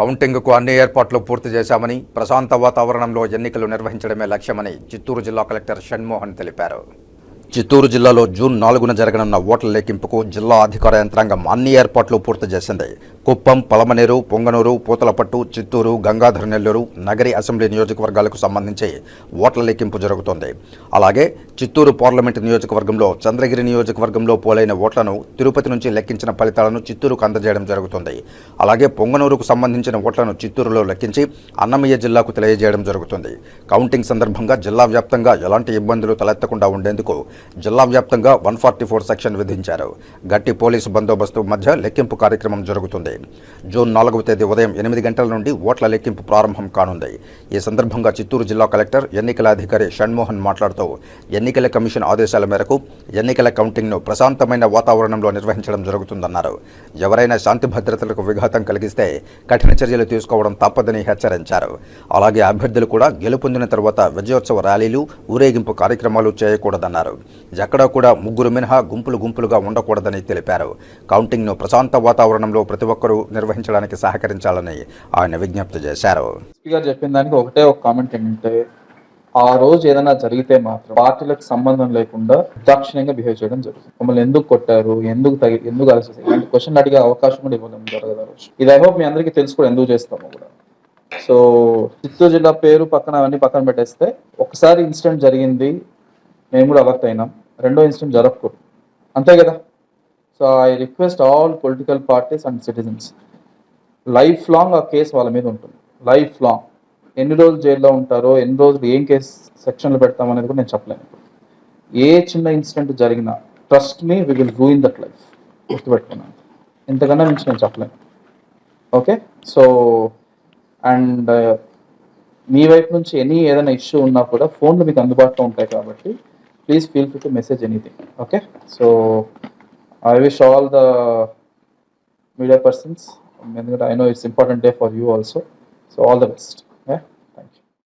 కౌంటింగ్కు అన్ని ఏర్పాట్లు పూర్తి చేశామని ప్రశాంత వాతావరణంలో ఎన్నికలు నిర్వహించడమే లక్ష్యమని చిత్తూరు జిల్లా కలెక్టర్ షణ్మోహన్ తెలిపారు. చిత్తూరు జిల్లాలో జూన్ నాలుగున జరగనున్న ఓట్ల లెక్కింపుకు జిల్లా అధికార యంత్రాంగం అన్ని ఏర్పాట్లు పూర్తి చేసింది. కుప్పం పలమనేరు పొంగనూరు పూతలపట్టు చిత్తూరు గంగాధర నెల్లూరు నగరి అసెంబ్లీ నియోజకవర్గాలకు సంబంధించి ఓట్ల లెక్కింపు జరుగుతోంది. అలాగే చిత్తూరు పార్లమెంటు నియోజకవర్గంలో చంద్రగిరి నియోజకవర్గంలో పోలైన ఓట్లను తిరుపతి నుంచి లెక్కించిన ఫలితాలను చిత్తూరుకు అందజేయడం జరుగుతుంది. అలాగే పొంగనూరుకు సంబంధించిన ఓట్లను చిత్తూరులో లెక్కించి అన్నమయ్య జిల్లాకు తెలియజేయడం జరుగుతుంది. కౌంటింగ్ సందర్భంగా జిల్లా వ్యాప్తంగా ఎలాంటి ఇబ్బందులు తలెత్తకుండా ఉండేందుకు జిల్లా వ్యాప్తంగా వన్ ఫార్టీ ఫోర్ సెక్షన్ విధించారు. గట్టి పోలీసు బందోబస్తు మధ్య లెక్కింపు కార్యక్రమం జరుగుతుంది. జూన్ నాలుగవ తేదీ ఉదయం ఎనిమిది గంటల నుండి ఓట్ల లెక్కింపు ప్రారంభం కానుంది. ఈ సందర్భంగా చిత్తూరు జిల్లా కలెక్టర్ ఎన్నికల అధికారి షణ్మోహన్ మాట్లాడుతూ ఎన్నికల కమిషన్ ఆదేశాల మేరకు ఎన్నికల కౌంటింగ్ను ప్రశాంతమైన వాతావరణంలో నిర్వహించడం జరుగుతుందన్నారు. ఎవరైనా శాంతి భద్రతలకు విఘాతం కలిగిస్తే కఠిన చర్యలు తీసుకోవడం తప్పదని హెచ్చరించారు. అలాగే అభ్యర్థులు కూడా గెలుపొందిన తర్వాత విజయోత్సవ ర్యాలీలు ఊరేగింపు కార్యక్రమాలు చేయకూడదన్నారు. ఎక్కడా కూడా ముగ్గురు మినహా గుంపులు గుంపులుగా ఉండకూడదని తెలిపారు. కౌంటింగ్ను ప్రశాంత వాతావరణంలో ప్రతి ఒక్కరూ నిర్వహించడానికి సహకరించాలని ఆయన విజ్ఞప్తి చేశారు. స్పీకర్ చెప్పిన దానికి ఒకటే ఒక కామెంట్ ఏంటంటే ఆ రోజు ఏదైనా జరిగితే మాత్రం పార్టీలకు సంబంధం లేకుండా దాక్షిణ్యంగా బిహేవ్ చేయడం జరుగుతుంది. మమ్మల్ని ఎందుకు కొట్టారు? ఎందుకు తగి ఎందుకు అలసేసి ఇలాంటి క్వశ్చన్ అడిగే అవకాశం కూడా ఇవ్వడం జరగదు రోజు. ఇది ఐ హోప్ మీ అందరికీ తెలుసు కూడా ఎందుకు చేస్తాము కూడా. సో చిత్తూరు జిల్లా పేరు పక్కన అవన్నీ పక్కన పెట్టేస్తే ఒకసారి ఇన్సిడెంట్ జరిగింది మేము కూడా అలర్ట్ అయినాం. రెండో ఇన్సిడెంట్ జరగకూడదు అంతే కదా? So I request all political parties and citizens life long ఆ కేసు వాళ్ళ మీద ఉంటుంది. లైఫ్ లాంగ్ ఎన్ని రోజులు జైల్లో ఉంటారో ఎన్ని రోజులు ఏం కేసు సెక్షన్లు పెడతాం అనేది కూడా నేను చెప్పలేను. ఏ చిన్న ఇన్సిడెంట్ జరిగినా trust me we will ruin that life గుర్తుపెట్టుకున్నాను. ఇంతకన్నా నుంచి నేను చెప్పలేను. ఓకే సో అండ్ మీ వైపు నుంచి ఎనీ ఏదైనా ఇష్యూ ఉన్నా కూడా ఫోన్లు మీకు అందుబాటులో ఉంటాయి కాబట్టి please feel free to message anything okay? So i wish all the media persons i know it's important day for you also. So all the best yeah?